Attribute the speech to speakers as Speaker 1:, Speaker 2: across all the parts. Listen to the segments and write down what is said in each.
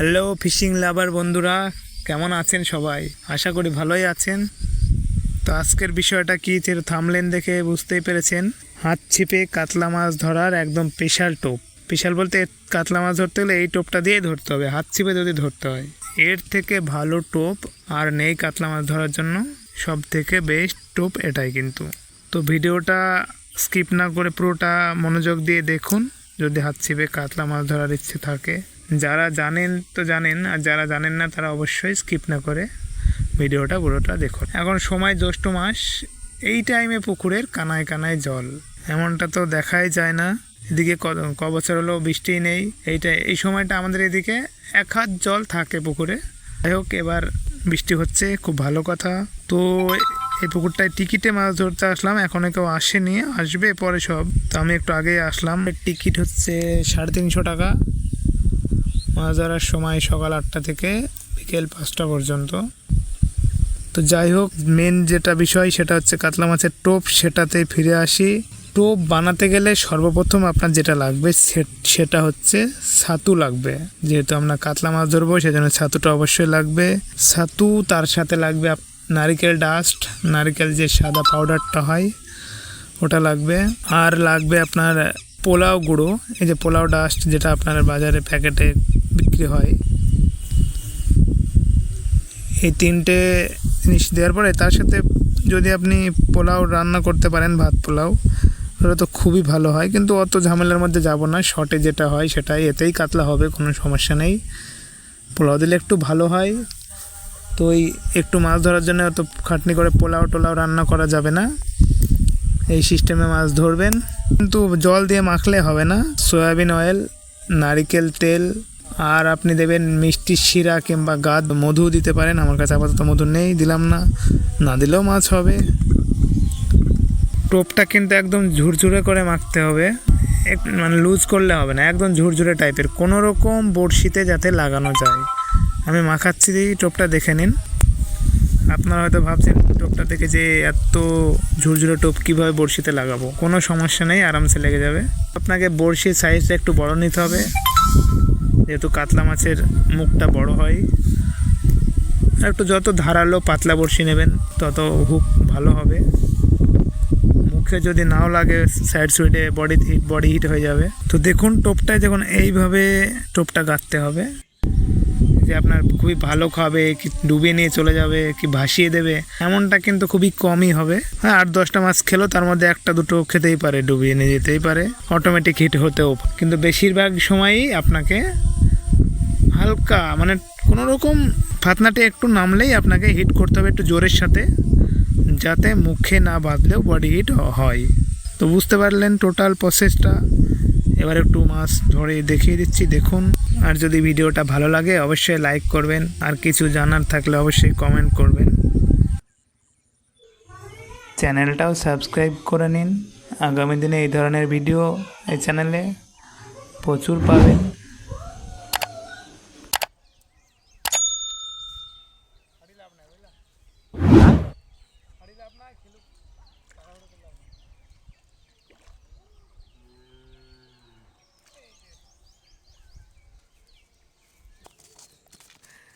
Speaker 1: Hello fishing লাভার বন্ধুরা। কেমন আছেন সবাই? আশা করি ভালোই আছেন। তো আজকের বিষয়টা কী থামলেন দেখে বুঝতেই পেরেছেন। হাত ছিপে কাতলা মাছ ধরার একদম স্পেশাল টোপ। স্পেশাল বলতে কাতলা মাছ ধরতে হলে এই টোপটা দিয়েই ধরতে হবে। হাত ছিপে যদি ধরতে হয়, এর থেকে ভালো টোপ আর নেই কাতলা মাছ ধরার জন্য। সব থেকে বেস্ট টোপ এটাই কিন্তু। তো ভিডিওটা স্কিপ না করে পুরোটা মনোযোগ দিয়ে দেখুন। যদি হাত ছিপে কাতলা মাছ ধরার ইচ্ছে থাকে যারা জানেন তো জানেন, আর যারা জানেন না তারা অবশ্যই স্কিপ না করে ভিডিওটা পুরোটা দেখুন। এখন সময় জ্যৈষ্ঠ মাস, এই টাইমে পুকুরের কানায় কানায় জল। এমনটা তো দেখাই যায় না। এদিকে ক- বছর হলো বৃষ্টি নেই, এইটা, এই সময়টা আমাদের এদিকে এক হাত জল থাকে পুকুরে। যাই হোক, এবার বৃষ্টি হচ্ছে, খুব ভালো কথা। তো এই পুকুরটায় টিকিটে মাছ ধরতে আসলাম, এখনও কেউ আসেনি, আসবে পরে সব। তো আমি একটু আগেই আসলাম। টিকিট হচ্ছে সাড়ে তিনশো টাকা। মাছ ধরার সময় সকাল আটটা থেকে বিকেল পাঁচটা পর্যন্ত। তো যাই হোক মেন যেটা বিষয় সেটা হচ্ছে কাতলা মাছের টোপ সেটাতে ফিরে আসি। টোপ বানাতে গেলে সর্বপ্রথম আপনার যেটা লাগবে সেটা হচ্ছে ছাতু লাগবে। যেহেতু আমরা কাতলা মাছ ধরবো, সেজন্য ছাতুটা অবশ্যই লাগবে। ছাতু, তার সাথে লাগবে নারিকেল ডাস্ট নারিকেল যে সাদা পাউডারটা হয়, ওটা লাগবে। আর লাগবে আপনার পোলাও গুঁড়ো, এই যে পোলাও ডাস্ট যেটা আপনার বাজারে প্যাকেটে বিক্রি হয়। এই তিনটে জিনিস দেওয়ার পরে তার সাথে যদি আপনি পোলাও রান্না করতে পারেন, ভাত পোলাও, ওটা তো খুবই ভালো হয়। কিন্তু অত ঝামেলার মধ্যে যাব না শর্টে যেটা হয় সেটাই, এতেই কাতলা হবে, কোনো সমস্যা নেই। পোলাও দিলে একটু ভালো হয়। তো ওই একটু মাছ ধরার জন্য অত খাটনি করে পোলাও টোলাও রান্না করা যাবে না। এই সিস্টেমে মাছ ধরবেন। কিন্তু জল দিয়ে মাখলে হবে না। সয়াবিন অয়েল নারিকেল তেল, আর আপনি দেবেন মিষ্টি শিরা কিংবা গাদ, মধু দিতে পারেন। আমার কাছে আপাতত মধু নেই, দিলাম না। না দিলেও মাছ হবে। টোপটা কিন্তু একদম ঝুরঝুরে করে মাখতে হবে। মানে লুজ করলে হবে না, একদম ঝুরঝুরে টাইপের কোনো রকম বড়শিতে যাতে লাগানো যায়। আমি মাখাচ্ছি, টোপটা দেখে নিন। আপনারা হয়তো ভাবছেন টোপটা থেকে যে এত ঝুরঝুরে টোপ কীভাবে বড়শিতে লাগাবো? কোনো সমস্যা নেই, আরামসে লেগে যাবে। আপনাকে বড়শির সাইজটা একটু বড় নিতে হবে। যেহেতু কাতলা মাছের মুখটা বড় হয়, একটু যত ধারালো পাতলা বড়শি নেবেন, তত হুক ভালো হবে। মুখে যদি নাও লাগে সাইড সুইডে বডি হিট বডি হিট হয়ে যাবে। তো দেখুন, টোপটায় যখন এইভাবে টোপটা গাঁথতে হবে যে আপনার খুবই ভালো খাবে, কি ডুবিয়ে নিয়ে চলে যাবে, কি ভাসিয়ে দেবে, এমনটা কিন্তু খুবই কমই হবে। হ্যাঁ আট দশটা মাছ খেলো, তার মধ্যে একটা দুটো খেতেই পারে, ডুবিয়ে নিয়ে যেতেই পারে অটোমেটিক হিট হতেও কিন্তু বেশিরভাগ সময়ই আপনাকে হালকা মানে কোনো রকম ফাতনাটে একটু নামলেই আপনাকে হিট করতে হবে একটু জোরের সাথে, যাতে মুখে না বাঁধলেও বডি হিট হয়। তো বুঝতে পারলেন টোটাল প্রসেসটা এবার একটু মাছ ধরে দেখিয়ে দিচ্ছি, দেখুন। আর যদি ভিডিওটা ভালো লাগে, অবশ্যই লাইক করবেন। আর কিছু জানার থাকলে অবশ্যই কমেন্ট করবেন। চ্যানেলটাও সাবস্ক্রাইব করে নিন। আগামী দিনে এই ধরনের ভিডিও এই চ্যানেলে প্রচুর পাবেন।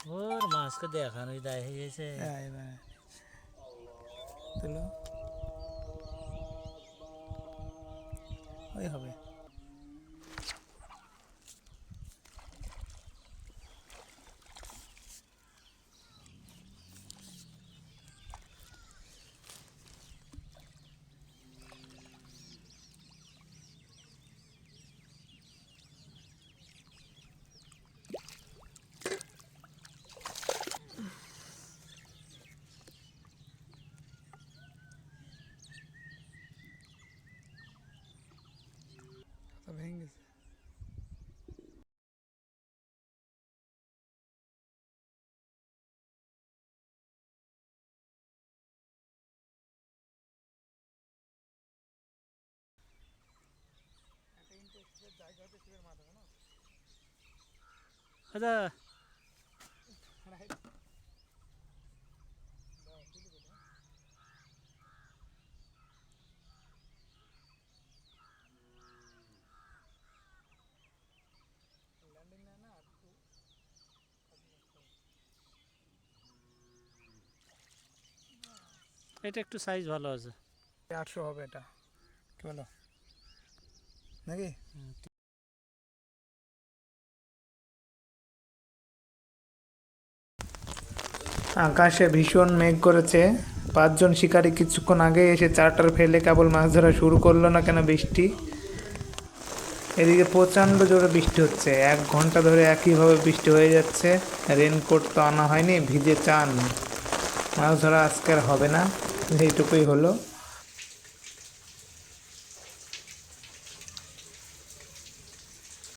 Speaker 2: ওর মাছকে দেখানোই দায় হয়ে গেছে।
Speaker 1: তুলো। ওই হবে।
Speaker 2: আচ্ছা এটা একটু সাইজ ভালো আছে
Speaker 1: আটশো হবে এটা কি বলো নাকি আকাশে ভীষণ মেঘ করেছে। পাঁচজন শিকারি কিছুক্ষণ আগে এসে চারটার ফেলে কেবল মাছ ধরা শুরু করল না কেন বৃষ্টি? এদিকে প্রচণ্ড জোরে বৃষ্টি হচ্ছে। এক ঘণ্টা ধরে একইভাবে বৃষ্টি হয়ে যাচ্ছে। রেনকোট তো আনা হয়নি, ভিজে চান। মাছ ধরা আজকে আর হবে না। এইটুকুই হলো।